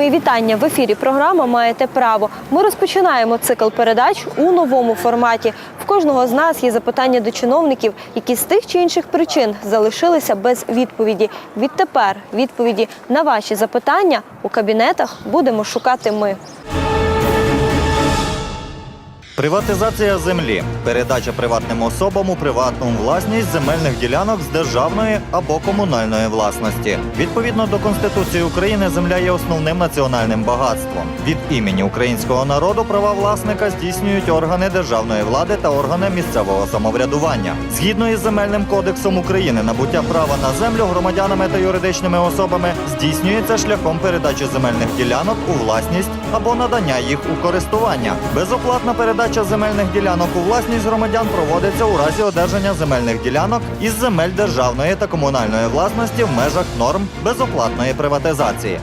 Мої вітання в ефірі. Програма маєте право. Ми розпочинаємо цикл передач у новому форматі. В кожного з нас є запитання до чиновників, які з тих чи інших причин залишилися без відповіді. Відтепер відповіді на ваші запитання у кабінетах будемо шукати ми. Приватизація землі передача приватним особам у приватну власність земельних ділянок з державної або комунальної власності. Відповідно до Конституції України, земля є основним національним багатством. Від імені українського народу права власника здійснюють органи державної влади та органи місцевого самоврядування. Згідно із земельним кодексом України, набуття права на землю громадянами та юридичними особами здійснюється шляхом передачі земельних ділянок у власність або надання їх у користування. Безоплатна передача земельних ділянок у власність громадян проводиться у разі одержання земельних ділянок із земель державної та комунальної власності в межах норм безоплатної приватизації.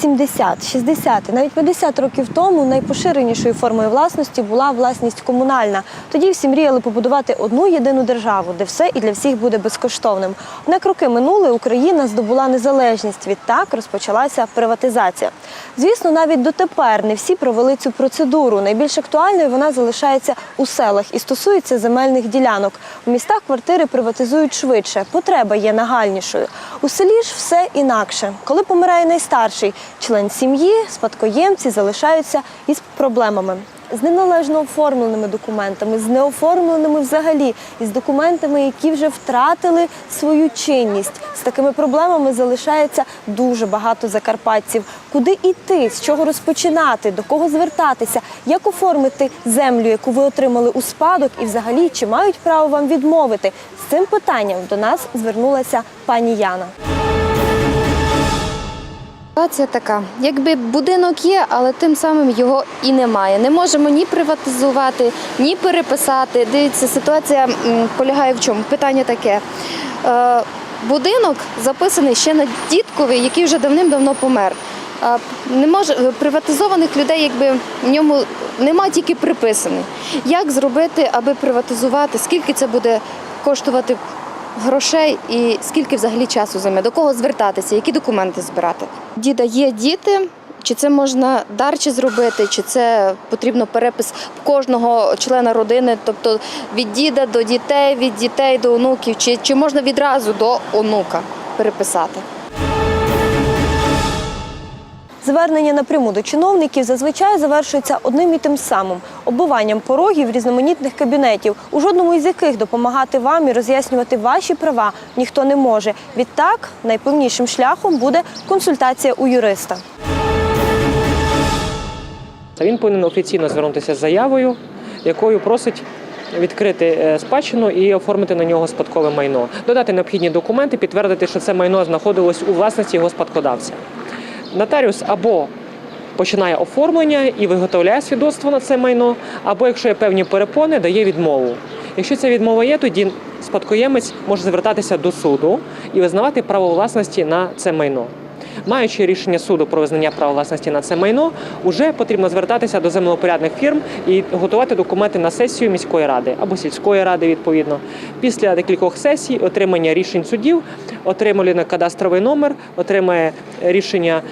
70, 60 навіть 50 років тому найпоширенішою формою власності була власність комунальна. Тоді всі мріяли побудувати одну єдину державу, де все і для всіх буде безкоштовним. Однак роки минули, Україна здобула незалежність. Відтак розпочалася приватизація. Звісно, навіть дотепер не всі провели цю процедуру. Найбільш актуальною вона залишається у селах і стосується земельних ділянок. У містах квартири приватизують швидше. Потреба є нагальнішою. У селі ж все інакше. Коли помирає найстарший член сім'ї, спадкоємці залишаються із проблемами. З неналежно оформленими документами, з неоформленими взагалі, із документами, які вже втратили свою чинність. З такими проблемами залишається дуже багато закарпатців. Куди йти, з чого розпочинати, до кого звертатися, як оформити землю, яку ви отримали у спадок, і взагалі чи мають право вам відмовити? З цим питанням до нас звернулася пані Яна. Ситуація така, якби будинок є, але тим самим його і немає. Не можемо ні приватизувати, ні переписати. Дивіться, ситуація полягає в чому? Питання таке. Е, будинок записаний ще на дідкові, який вже давним-давно помер. Не може приватизованих людей, якби в ньому нема тільки приписаний. Як зробити, аби приватизувати? Скільки це буде коштувати грошей і скільки взагалі часу займе? До кого звертатися? Які документи збирати? Діда є діти. Чи це можна дарче зробити, чи це потрібно перепис кожного члена родини, тобто від діда до дітей, від дітей до онуків, чи, чи можна відразу до онука переписати? Звернення напряму до чиновників зазвичай завершується одним і тим самим оббиванням порогів різноманітних кабінетів, у жодному із яких допомагати вам і роз'яснювати ваші права ніхто не може. Відтак, найпевнішим шляхом буде консультація у юриста. Він повинен офіційно звернутися з заявою, якою просить відкрити е, спадщину і оформити на нього спадкове майно, додати необхідні документи, підтвердити, що це майно знаходилось у власності його спадкодавця. Нотаріус або починає оформлення і виготовляє свідоцтво на це майно, або, якщо є певні перепони, дає відмову. Якщо ця відмова є, тоді спадкоємець може звертатися до суду і визнавати право власності на це майно. Маючи рішення суду про визнання права власності на це майно, вже потрібно звертатися до землеопорядних фірм і готувати документи на сесію міської ради або сільської ради, відповідно. Після декількох сесій отримання рішень судів, отримує кадастровий номер, отримає рішення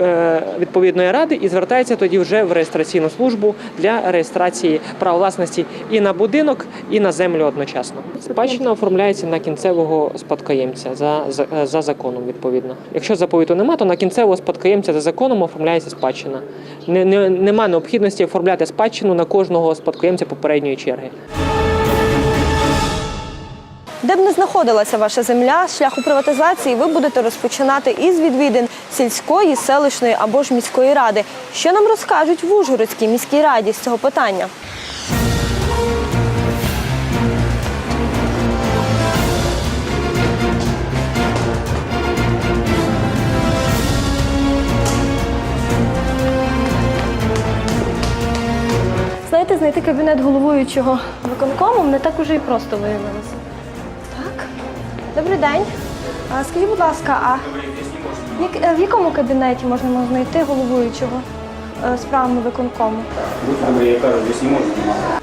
е, відповідної ради і звертається тоді вже в реєстраційну службу для реєстрації права власності і на будинок, і на землю одночасно. Спадщина оформляється на кінцевого спадкоємця за, за, за законом, відповідно. Якщо заповіту нема, то на кінцевого спадкоємця за законом оформляється спадщина. Не, не, нема необхідності оформляти спадщину на кожного спадкоємця попередньої черги. Де б не знаходилася ваша земля, шляху приватизації ви будете розпочинати із відвідин сільської, селищної або ж міської ради. Що нам розкажуть в Ужгородській міській раді з цього питання? Знаєте, знайти кабінет головуючого виконкомом не так уже і просто виявилося. Добрий день. А, скажіть, будь ласка, а як, е, в якому кабінеті можна знайти головуючого е, справами виконкому? Будь я кажу, здесь не снимать.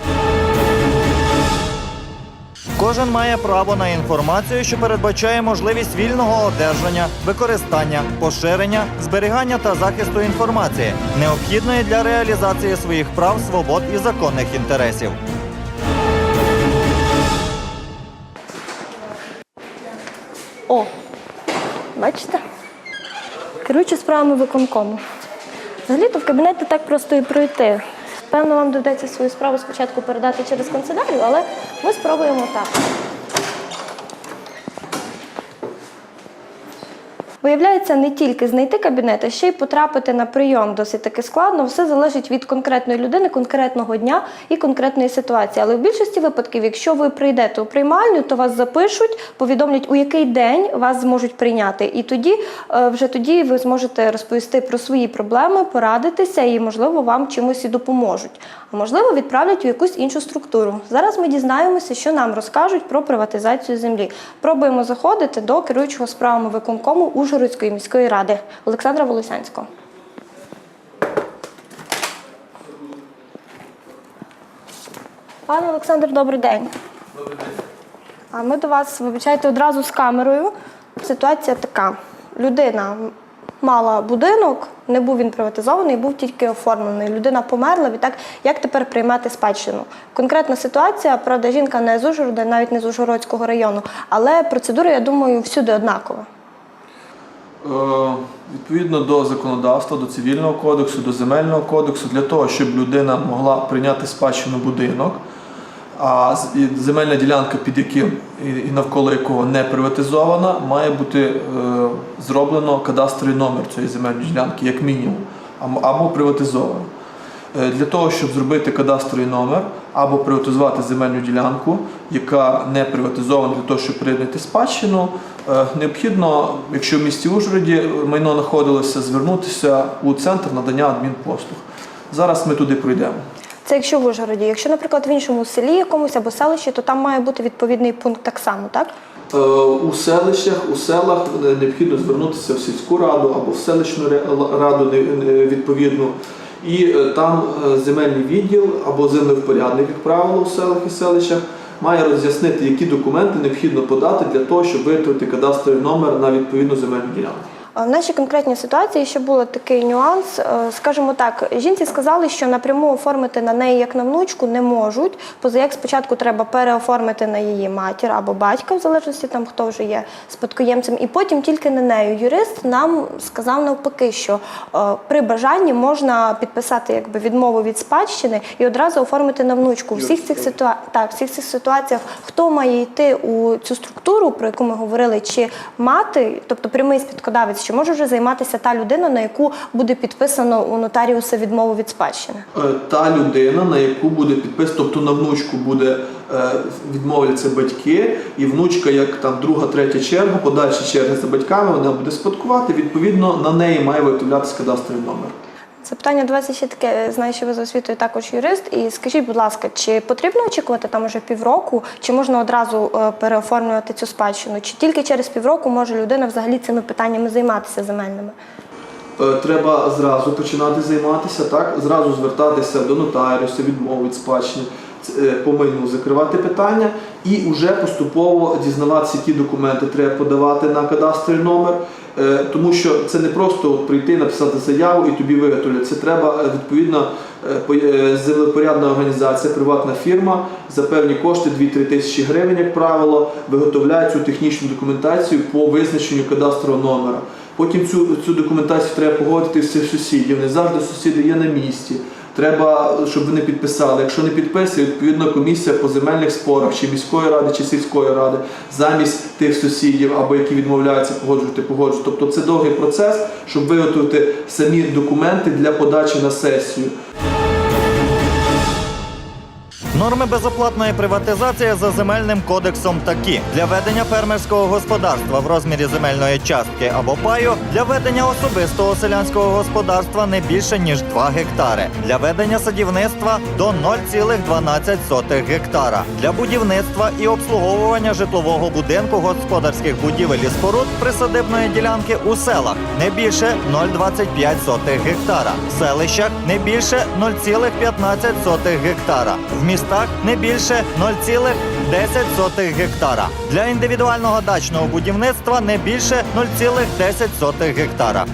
Кожен має право на інформацію, що передбачає можливість вільного одержання, використання, поширення, зберігання та захисту інформації, необхідної для реалізації своїх прав, свобод і законних інтересів. О, бачите? Керуючи справами виконкому. Взагалі-то в кабінет не так просто і пройти. Певно, вам доведеться свою справу спочатку передати через канцелярію, але ми спробуємо так. Виявляється, не тільки знайти кабінет, а ще й потрапити на прийом досить таки складно. Все залежить від конкретної людини, конкретного дня і конкретної ситуації. Але в більшості випадків, якщо ви прийдете у приймальню, то вас запишуть, повідомлять, у який день вас зможуть прийняти. І тоді е, вже тоді ви зможете розповісти про свої проблеми, порадитися і, можливо, вам чимось і допоможуть. А можливо, відправлять у якусь іншу структуру. Зараз ми дізнаємося, що нам розкажуть про приватизацію землі. Пробуємо заходити до керуючого справами виконкому Ужгородської міської ради Олександра Волосянського. Пане Олександр, добрий день. Добрий день. А ми до вас, вибачайте, одразу з камерою. Ситуація така: людина мала будинок, не був він приватизований, був тільки оформлений. Людина померла. Відтак, як тепер приймати спадщину? Конкретна ситуація, правда, жінка не з Ужгорода, навіть не з Ужгородського району, але процедура, я думаю, всюди однакова. Е, Відповідно до законодавства, до цивільного кодексу, до земельного кодексу, для того, щоб людина могла прийняти спадщину будинок, а земельна ділянка, під яким і навколо якого не приватизована, має бути е, зроблено кадастровий номер цієї земельної ділянки, як мінімум, або приватизовано. Е, Для того, щоб зробити кадастровий номер або приватизувати земельну ділянку, яка не приватизована для того, щоб прийняти спадщину, е, необхідно, якщо в місті Ужгороді майно знаходилося, звернутися у центр надання адмінпослуг. Зараз ми туди пройдемо. Це якщо в Ужгороді. Якщо, наприклад, в іншому селі якомусь або селищі, то там має бути відповідний пункт так само, так? Е, У селищах, у селах е, необхідно звернутися в сільську раду або в селищну раду відповідну. І е, там земельний відділ або землевпорядник, як правило, у селах і селищах має роз'яснити, які документи необхідно подати для того, щоб витратити кадастровий номер на відповідну земельну ділянку. В нашій конкретній ситуації ще був такий нюанс. Е, Скажімо так, жінці сказали, що напряму оформити на неї як на внучку не можуть, поза як спочатку треба переоформити на її матір або батька, в залежності там хто вже є спадкоємцем, і потім тільки на нею. Юрист нам сказав навпаки, що е, при бажанні можна підписати якби відмову від спадщини і одразу оформити на внучку. Всіх цих ситуа... так, всіх цих ситуаціях хто має йти у цю структуру, про яку ми говорили, чи мати, тобто прямий спадкодавець, чи може вже займатися та людина, на яку буде підписано у нотаріуса відмову від спадщини? Е, Та людина, на яку буде підписано, тобто на внучку буде е, відмовляться батьки, і внучка, як там друга, третя черга, подальші черги за батьками, вона буде спадкувати. Відповідно, на неї має виготовлятися кадастровий номер. Запитання до вас ще таке, знаю, що ви за освітою також юрист. І скажіть, будь ласка, чи потрібно очікувати там уже півроку, чи можна одразу е, переоформлювати цю спадщину? Чи тільки через півроку може людина взагалі цими питаннями займатися земельними? Е, Треба зразу починати займатися, так зразу звертатися до нотаріуса, відмови від спадщини е, по закривати питання і вже поступово дізнаватися, які документи треба подавати на кадастровий номер. Е, Тому що це не просто прийти, написати заяву і тобі виготовлять. Це треба е, відповідно е, по- землепорядна організація, приватна фірма за певні кошти 2-3 тисячі гривень, як правило, виготовляє цю технічну документацію по визначенню кадастрового номера. Потім цю, цю документацію треба погодити всіх сусідів. Не завжди сусіди є на місці. Треба, щоб вони підписали. Якщо не підписує, відповідно комісія по земельних спорах чи міської ради, чи сільської ради замість тих сусідів або які відмовляються погоджувати, погоджувати. Тобто це довгий процес, щоб виготовити самі документи для подачі на сесію. Норми безоплатної приватизації за земельним кодексом такі: для ведення фермерського господарства в розмірі земельної частки або паю, для ведення особистого селянського господарства не більше ніж 2 гектари, для ведення садівництва до 0,12 гектара, для будівництва і обслуговування житлового будинку, господарських будівель і споруд присадибної ділянки у селах не більше 0,25 гектара, в селищах не більше 0,15 гектара, в містах містах не більше 0,10 гектара. Для індивідуального дачного будівництва не більше 0,10 гектара.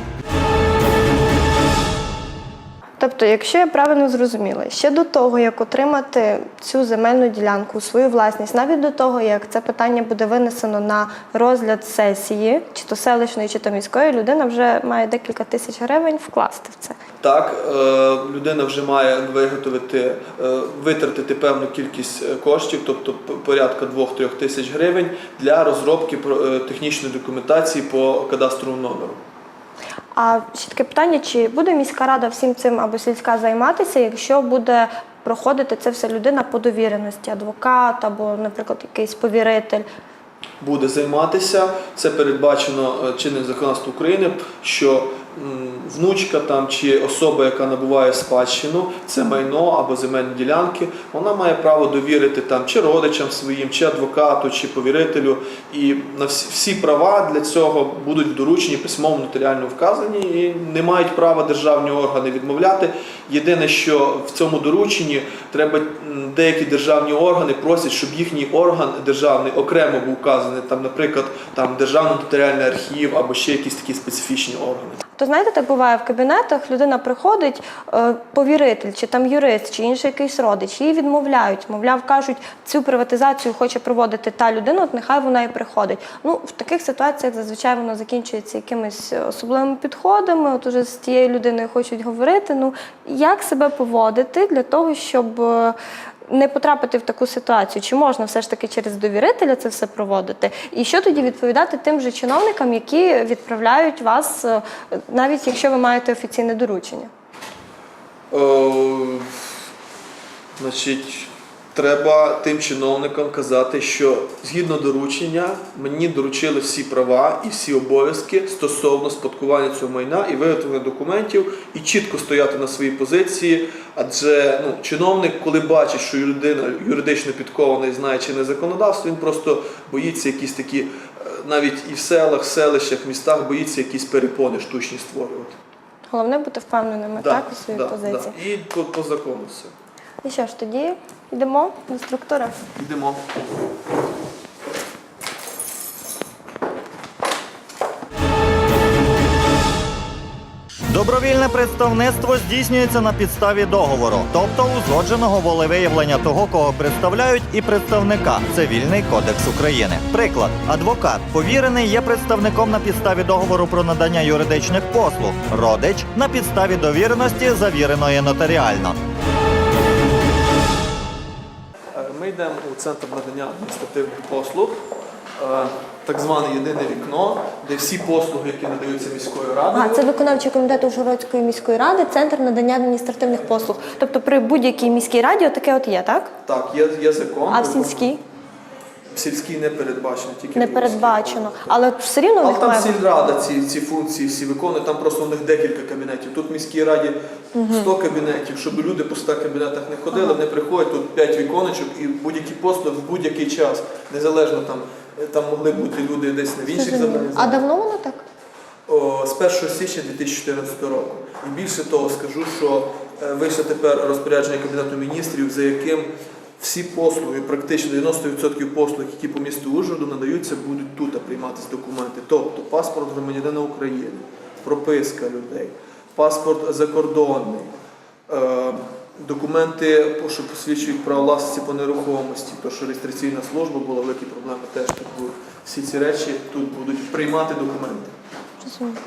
Тобто, якщо я правильно зрозуміла, ще до того, як отримати цю земельну ділянку свою власність, навіть до того, як це питання буде винесено на розгляд сесії, чи то селищної, чи то міської, людина вже має декілька тисяч гривень вкласти в це. Так, е, людина вже має виготовити, е, витратити певну кількість е, коштів, тобто порядка 2-3 тисяч гривень для розробки технічної документації по кадастровому номеру. А ще таке питання: чи буде міська рада всім цим або сільська займатися, якщо буде проходити це все людина по довіреності, адвокат або, наприклад, якийсь повіритель? Буде займатися. Це передбачено е, чинним законодавством України, що внучка там чи особа, яка набуває спадщину, це майно або земельні ділянки, вона має право довірити там чи родичам своїм, чи адвокату, чи повірителю. І на всі, всі права для цього будуть в дорученні письмово нотаріально вказані і не мають права державні органи відмовляти. Єдине, що в цьому дорученні треба деякі державні органи просять, щоб їхній орган державний окремо був вказаний, там, наприклад, там державний нотаріальний архів або ще якісь такі специфічні органи. То знаєте, так буває в кабінетах, людина приходить, е, повіритель, чи там юрист, чи інший якийсь родич, їй відмовляють. Мовляв, кажуть, цю приватизацію хоче проводити та людина, от нехай вона і приходить. Ну, в таких ситуаціях зазвичай воно закінчується якимись особливими підходами. От уже з тією людиною хочуть говорити. Ну, як себе поводити для того, щоб. Е, Не потрапити в таку ситуацію, чи можна все ж таки через довірителя це все проводити? І що тоді відповідати тим же чиновникам, які відправляють вас, е, навіть якщо ви маєте офіційне доручення? О, значить, треба тим чиновникам казати, що згідно доручення мені доручили всі права і всі обов'язки стосовно спадкування цього майна і виготовлення документів, і чітко стояти на своїй позиції. Адже ну, чиновник, коли бачить, що людина юридично підкована і знає чинне законодавство, він просто боїться якісь такі, е, навіть і в селах, селищах, містах боїться якісь перепони штучні створювати. Головне бути впевненими Да, так у своїй да, позиції. да. І по, по закону все. І що ж, тоді йдемо до структури. Йдемо. Добровільне представництво здійснюється на підставі договору, тобто узгодженого волевиявлення того, кого представляють, і представника Цивільний кодекс України. Приклад: адвокат повірений є представником на підставі договору про надання юридичних послуг, родич на підставі довіреності, завіреної нотаріально. Йдемо у центр надання адміністративних послуг, е, так зване єдине вікно, де всі послуги, які надаються міською радою. А це виконавчий комітет Ужгородської міської ради, центр надання адміністративних послуг. Тобто при будь-якій міській раді таке от є, так? Так, є, є закон. А в сільській В сільській не передбачено, тільки не в передбачено. Але все рівно в Але них там має бути. сільрада ці, ці функції всі виконує, там просто у них декілька кабінетів. Тут в міській раді 100 кабінетів, щоб люди по 100 кабінетах не ходили, вони приходять, тут 5 віконечок і будь-які послуги в будь-який час, незалежно там, там могли бути люди десь на інших Зрозуміло. завданнях. А давно воно так? О, з 1 січня 2014 року. І більше того скажу, що е, вийшло тепер розпорядження Кабінету міністрів, за яким всі послуги, практично 90% послуг, які по місту Ужгороду надаються, будуть тут прийматися документи. Тобто паспорт громадянина України, прописка людей, паспорт закордонний, е, документи, що посвідчують право власності по нерухомості, то що реєстраційна служба була великі проблеми теж тут були. Всі ці речі тут будуть приймати документи.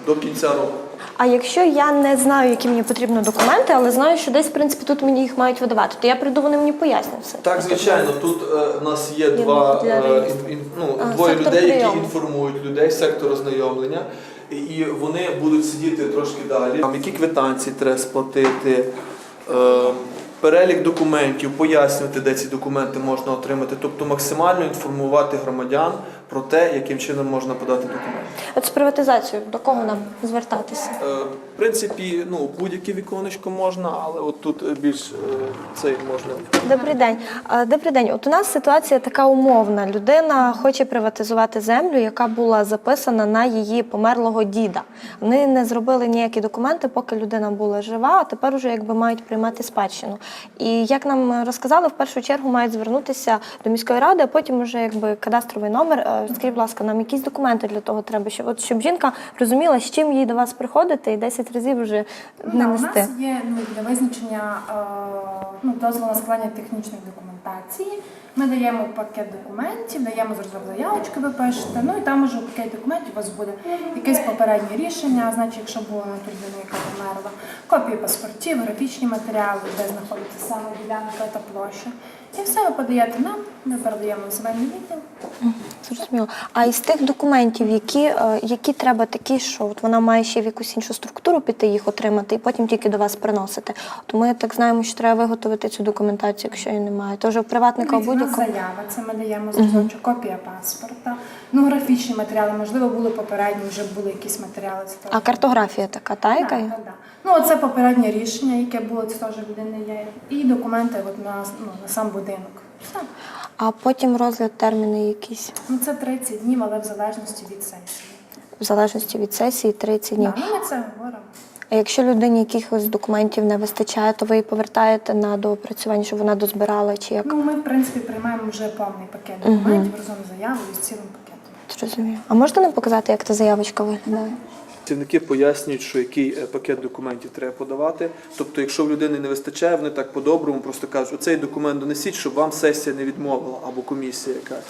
До кінця року. А якщо я не знаю, які мені потрібні документи, але знаю, що десь в принципі тут мені їх мають видавати, то я прийду, вони мені пояснять все. Так, звичайно, тут е, нас є два для е, ін- ін- ну, А, двоє сектор людей, які прийому. інформують людей, сектор ознайомлення, і- і вони будуть сидіти трошки далі. Там які квитанції треба сплатити. е, Перелік документів, пояснювати, де ці документи можна отримати, тобто максимально інформувати громадян про те, яким чином можна подати документи. От з приватизацією до кого нам звертатися? Е, В принципі, ну будь-яке віконечко можна, але от тут е, більш е, цей можна. Добрий день. А, Добрий день. От у нас ситуація така умовна. Людина хоче приватизувати землю, яка була записана на її померлого діда. Вони не зробили ніякі документи, поки людина була жива, а тепер уже якби мають приймати спадщину. І як нам розказали, в першу чергу мають звернутися до міської ради, а потім уже якби кадастровий номер. Е, Скажіть, будь ласка, нам якісь документи для того треба, щоб от щоб жінка розуміла, з чим їй до вас приходити, і 10 разів вже не Да, у нас є ну, для визначення е, ну, дозволу на складання технічної документації. Ми даємо пакет документів, даємо зразок заявочки, ви пишете. Ну і там уже у пакеті документів у вас буде якесь попереднє рішення, значить, якщо була на ту людину, яка померла, копії паспортів, графічні матеріали, де знаходиться саме ділянка та площа. І все ви подаєте нам, ми передаємо в земельний відділ. Зрозуміло. А із тих документів, які, е, які треба такі, що от вона має ще в якусь іншу структуру піти їх отримати, і потім тільки до вас приносити. То ми так знаємо, що треба виготовити цю документацію, якщо її немає. То вже в приватника у нас будь-якого. заява, це ми даємо зразочок, копія паспорта, ну графічні матеріали, можливо, були попередні, вже були якісь матеріали. це теж. А картографія така, та яка Так, є? так, так. Ну, це попереднє рішення, яке було, це теж людини є. І документи от на, ну, на сам будинок. Все. А потім розгляд терміни якісь, Ну, це 30 днів, але в залежності від сесії. в залежності від сесії 30 днів. Так, ну, ми це говоримо. А якщо людині якихось документів не вистачає, то ви її повертаєте на доопрацювання, щоб вона дозбирала чи як? Ну, ми, в принципі, приймаємо вже повний пакет документів разом з заявою з цілим пакетом. Зрозуміло. А можете нам показати, як та заявочка виглядає? Працівники пояснюють, що який е, пакет документів треба подавати. Тобто, якщо в людини не вистачає, вони так по-доброму просто кажуть, оцей документ донесіть, щоб вам сесія не відмовила або комісія якась.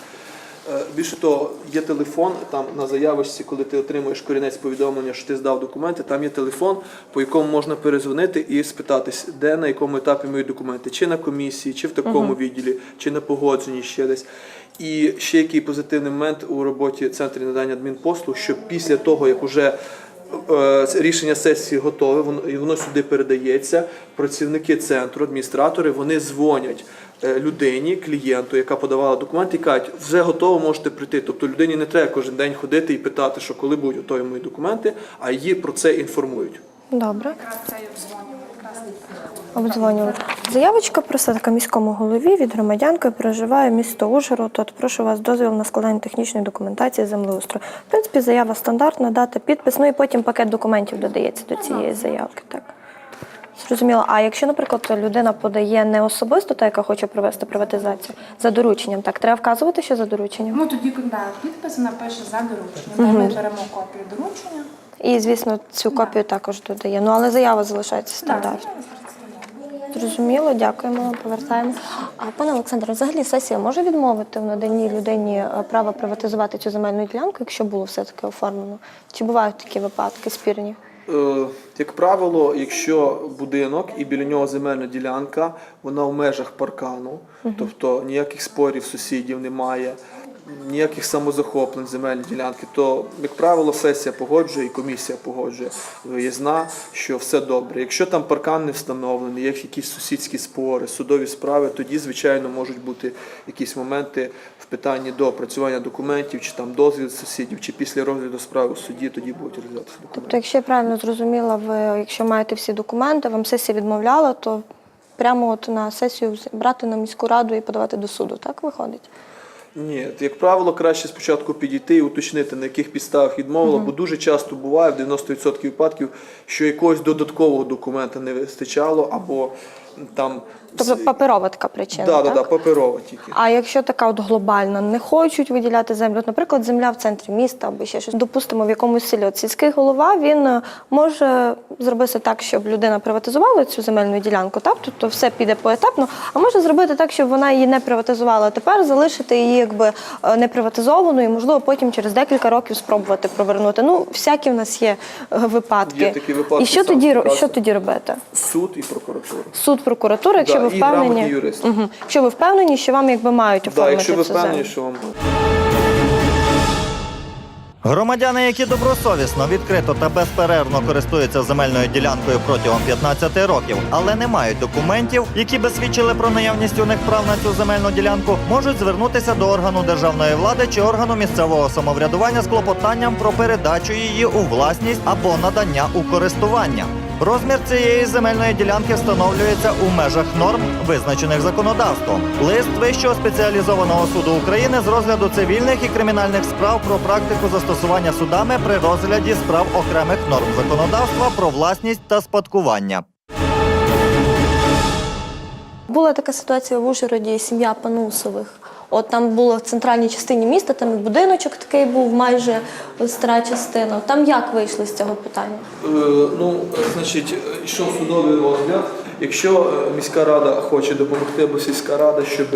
Е, Більше того, є телефон там на заявочці, коли ти отримуєш корінець повідомлення, що ти здав документи, там є телефон, по якому можна перезвонити і спитатись, де на якому етапі мої документи, чи на комісії, чи в такому відділі, чи на погодженні ще десь. І ще який позитивний момент у роботі центру надання адмінпослуг, що після того, як уже е, рішення сесії готове, воно і воно сюди передається. Працівники центру, адміністратори, вони дзвонять людині, клієнту, яка подавала документи, і кажуть, вже готово, можете прийти. Тобто людині не треба кожен день ходити і питати, що коли будуть готові мої документи, а її про це інформують. Добре. Обдзвонювали. Заявочка присадка міському голові від громадянки проживає місто Ужгород. От прошу вас дозвіл на складання технічної документації землеустрою. В принципі, заява стандартна, дата, підпис, ну і потім пакет документів додається до цієї заявки. Так. Зрозуміло. А якщо, наприклад, людина подає не особисто, та яка хоче провести приватизацію, за дорученням, так треба вказувати, що за дорученням. Ну, тоді, коли да, підпис напише за доручення. Де Ми беремо копію доручення. І, звісно, цю копію також додає. Ну але заява залишається стандартною. Так, Зрозуміло, дякуємо, повертаємо. А пане Олександре, взагалі сесія може відмовити в наданні людині е, права приватизувати цю земельну ділянку, якщо було все таки оформлено? Чи бувають такі випадки спірні? Як правило, якщо будинок і біля нього земельна ділянка, вона в межах паркану, тобто ніяких спорів сусідів немає, ніяких самозахоплень земельні ділянки, то, як правило, сесія погоджує і комісія погоджує виїзна, що все добре. Якщо там паркан не встановлений, є якісь сусідські спори, судові справи, тоді, звичайно, можуть бути якісь моменти в питанні до опрацювання документів, чи там дозвіл сусідів, чи після розгляду справи в суді, тоді будуть розглядатися документи. Тобто, якщо я правильно зрозуміла, ви якщо маєте всі документи, вам сесія відмовляла, то прямо от на сесію брати на міську раду і подавати до суду, так виходить? Ні, як правило, краще спочатку підійти і уточнити, на яких підставах відмовила, бо дуже часто буває в 90% випадків, що якогось додаткового документа не вистачало, або там Тобто паперова така причина. да, да, так? да, паперова тільки. А якщо така от глобальна, не хочуть виділяти землю, от, наприклад, земля в центрі міста або ще щось, допустимо, в якомусь селі. От сільський голова він е, може зробити так, щоб людина приватизувала цю земельну ділянку, так? Тобто все піде поетапно, а може зробити так, щоб вона її не приватизувала, а тепер залишити її якби е, не приватизованою, і можливо потім через декілька років спробувати провернути. Ну, всякі в нас є е, випадки. Є такі випадки, І що тоді, що тоді робити? Суд і прокуратура. Суд, прокуратура, якщо Да, ви і впевнені, юристи. Угу. якщо ви впевнені, що вам якби мають Да, якщо ви цю впевнені, землю. що вам Громадяни, які добросовісно, відкрито та безперервно користуються земельною ділянкою протягом 15 років, але не мають документів, які би свідчили про наявність у них прав на цю земельну ділянку, можуть звернутися до органу державної влади чи органу місцевого самоврядування з клопотанням про передачу її у власність або надання у користування. Розмір цієї земельної ділянки встановлюється у межах норм, визначених законодавством. Лист Вищого спеціалізованого суду України з розгляду цивільних і кримінальних справ про практику застосування судами при розгляді справ окремих норм законодавства про власність та спадкування. Була така ситуація в Ужгороді, сім'я Панусових. От там було в центральній частині міста, там і будиночок такий був, майже стара частина. Там як вийшли з цього питання? Е, Ну, значить, йшов судовий розгляд. Якщо е, міська рада хоче допомогти, або сільська рада, щоб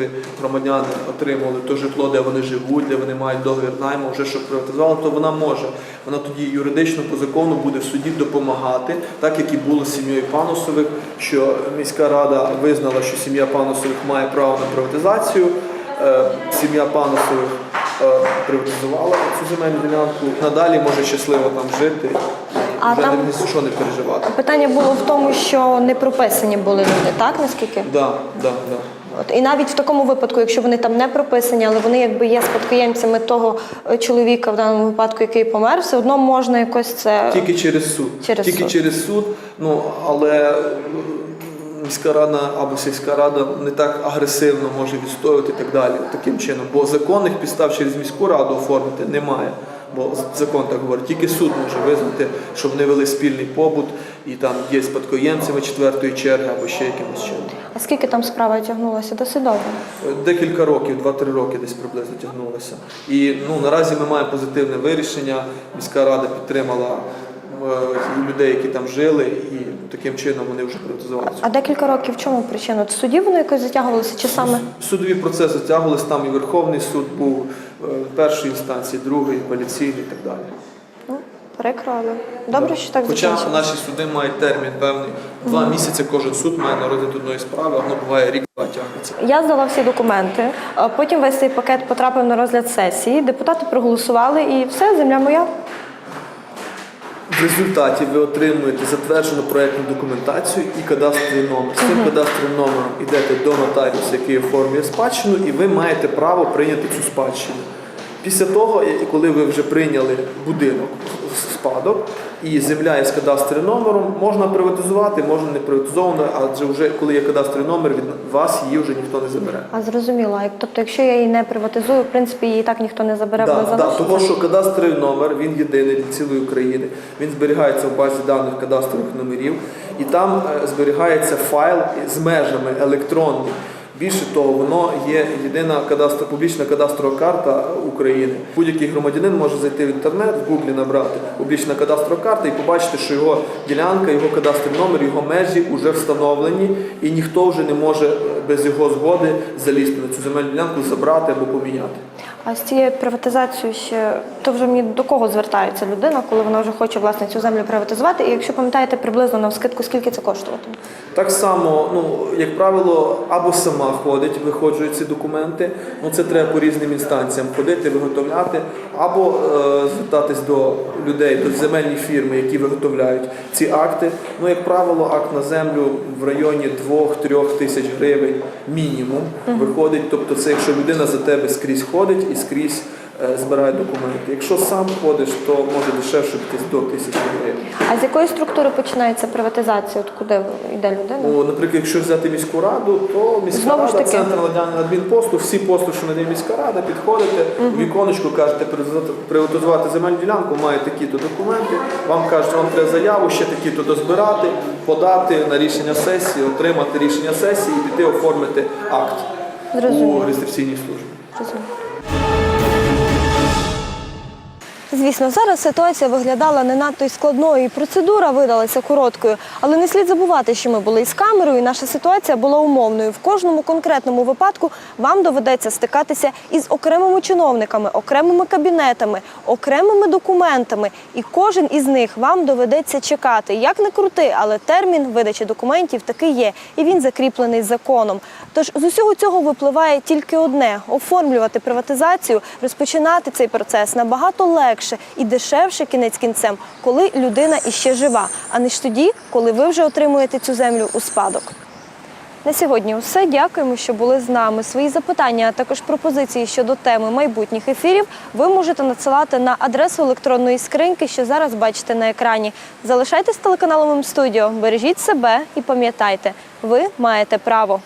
громадяни отримали то житло, де вони живуть, де вони мають договір найму, вже щоб приватизували, то вона може. Вона тоді юридично по закону буде в суді допомагати, так як і було з сім'єю Панусових, що міська рада визнала, що сім'я Панусових має право на приватизацію. Е, Сім'я Панусових е, приватизувала цю земельну ділянку. Надалі може щасливо там жити. А вже там- не що не переживати. Питання було в тому, що не прописані були люди, так наскільки? Да, да, да. От і навіть в такому випадку, якщо вони там не прописані, але вони якби є спадкоємцями того е, чоловіка в даному випадку, який помер, все одно можна якось це Тільки через суд. Через Тільки суд. через суд. Ну але міська рада або сільська рада не так агресивно може відстоювати і так далі. Таким чином. Бо законних підстав через міську раду оформити немає. Бо закон так говорить, тільки суд може визнати, що вони вели спільний побут і там є спадкоємцями четвертої черги або ще якимось чином. А скільки там справа тягнулася до судового? Декілька років, 2-3 роки десь приблизно тягнулося. І ну, наразі ми маємо позитивне вирішення. Міська рада підтримала е, людей, які там жили, і таким чином вони вже приватизували. цю А декілька років в чому причина? Суді воно якось затягувалося чи саме? Судові процеси тягувалися, там і Верховний суд був е, першої інстанції, другої, апеляційний і так далі. Ну, прикро, але добре, що так Хоча наші суди мають термін певний. Два місяці кожен суд має на розгляд одної справи, воно буває тягнеться. Я здала всі документи, а потім весь цей пакет потрапив на розгляд сесії. Депутати проголосували і все, земля моя. В результаті ви отримуєте затверджену проєктну документацію і кадастровий номер. З цим кадастровим номером йдете до нотаріуса, який оформлює спадщину, і ви маєте право прийняти цю спадщину. Після того, коли ви вже прийняли будинок спадок і земля із кадастровим номером, можна приватизувати, можна не приватизовано, адже вже коли є кадастровий номер, від вас її вже ніхто не забере. А зрозуміло. Тобто, якщо я її не приватизую, в принципі, її так ніхто не забере, Да, да, того, що кадастровий номер він єдиний для цілої України. Він зберігається в базі даних кадастрових номерів, і там е, зберігається файл з межами електронний. Більше того, воно є єдина кадастро, публічна кадастрова карта України. Будь-який громадянин може зайти в інтернет, в Гуглі набрати публічна кадастрова карта і побачити, що його ділянка, його кадастровий номер, його межі вже встановлені, і ніхто вже не може без його згоди залізти на цю земельну ділянку, забрати або поміняти. А з цією приватизацією ще то вже мені до кого звертається людина, коли вона вже хоче власне цю землю приватизувати. І якщо пам'ятаєте приблизно на скидку, скільки це коштуватиме? Так само, ну як правило, або сама ходить, виходжують ці документи. Ну це треба по різним інстанціям ходити, виготовляти, або е, звертатись до людей, до земельні фірми, які виготовляють ці акти. Ну, як правило, акт на землю в районі 2-3 тисяч гривень мінімум виходить. Тобто, це якщо людина за тебе скрізь ходить і скрізь е, збирає документи. Якщо сам ходиш, то може дешевше десь до тисячі гривень. А з якої структури починається приватизація? От куди йде людина? Ну, наприклад, якщо взяти міську раду, то міська Знову ж рада, таки. центр надання адмінпосту, всі послуги, що надає міська рада, підходите, в віконечку кажете, «Приватизувати- земельну ділянку, має такі-то документи, вам кажуть, вам треба заяву, ще такі-то дозбирати, подати на рішення сесії, отримати рішення сесії і піти оформити акт у реєстраційній службі. Зрозуміло. Звісно, зараз ситуація виглядала не надто й складною, і процедура видалася короткою. Але не слід забувати, що ми були із камерою, і наша ситуація була умовною. В кожному конкретному випадку вам доведеться стикатися із окремими чиновниками, окремими кабінетами, окремими документами, і кожен із них вам доведеться чекати. Як не крути, але термін видачі документів таки є, і він закріплений законом. Тож з усього цього випливає тільки одне: оформлювати приватизацію, розпочинати цей процес набагато легше, легше і дешевше кінець кінцем, коли людина іще жива, а не ж тоді, коли ви вже отримуєте цю землю у спадок. На сьогодні все. Дякуємо, що були з нами. Свої запитання, а також пропозиції щодо теми майбутніх ефірів ви можете надсилати на адресу електронної скриньки, що зараз бачите на екрані. Залишайтесь телеканалом М-студіо, бережіть себе і пам'ятайте, ви маєте право.